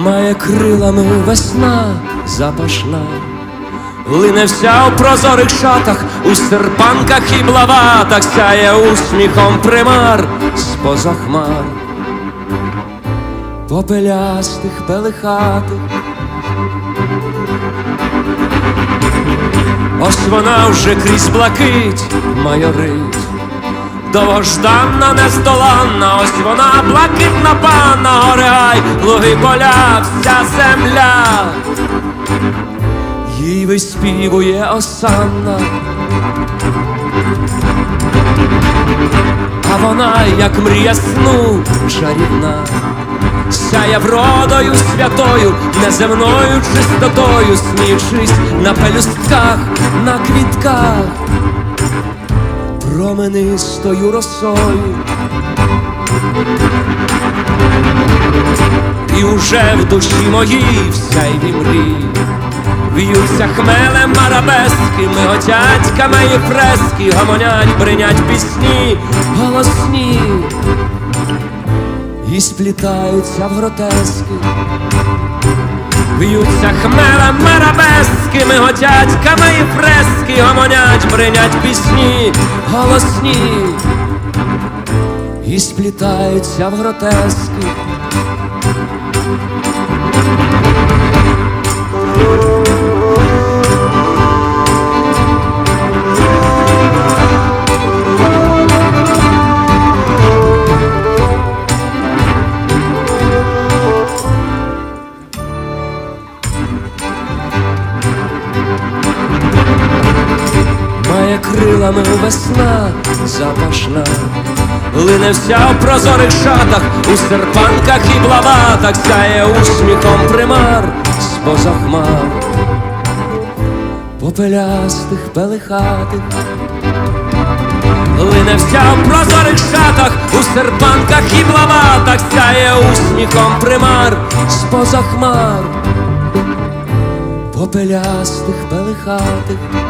має крилами весна запашна, лине вся у прозорих шатах, у серпанках і блаватах, сяє усміхом примар з-поза хмар, попелястих пелихатих. Ось вона вже крізь блакить майорить. Довгожданна, нездоланна, ось вона блакитна панна, гори гай, луги поля, вся земля. Їй виспівує осанна. А вона, як мрія сну, чарівна, сяє вродою святою, неземною чистотою, сміючись на пелюстках, на квітках променистою росою. І уже в душі моїй всяйві мрій В'ються хмелем арабески, миготять камені фрески, гомонять, бринять пісні голосні і сплітаються в гротески. В'ються хмелем арабески, миготять камеї фрески, гомонять, бринять пісні голосні і сплітаються в гротески. Крилами весна запашна, лине вся в прозорих шатах, у серпанках і блаватах, сяє усміхом примар з-поза хмар, попелястих пелихатих, лине вся в прозорих шатах, у серпанках і блаватах, сяє усміхом примар з-поза хмар, попелястих пелихатих.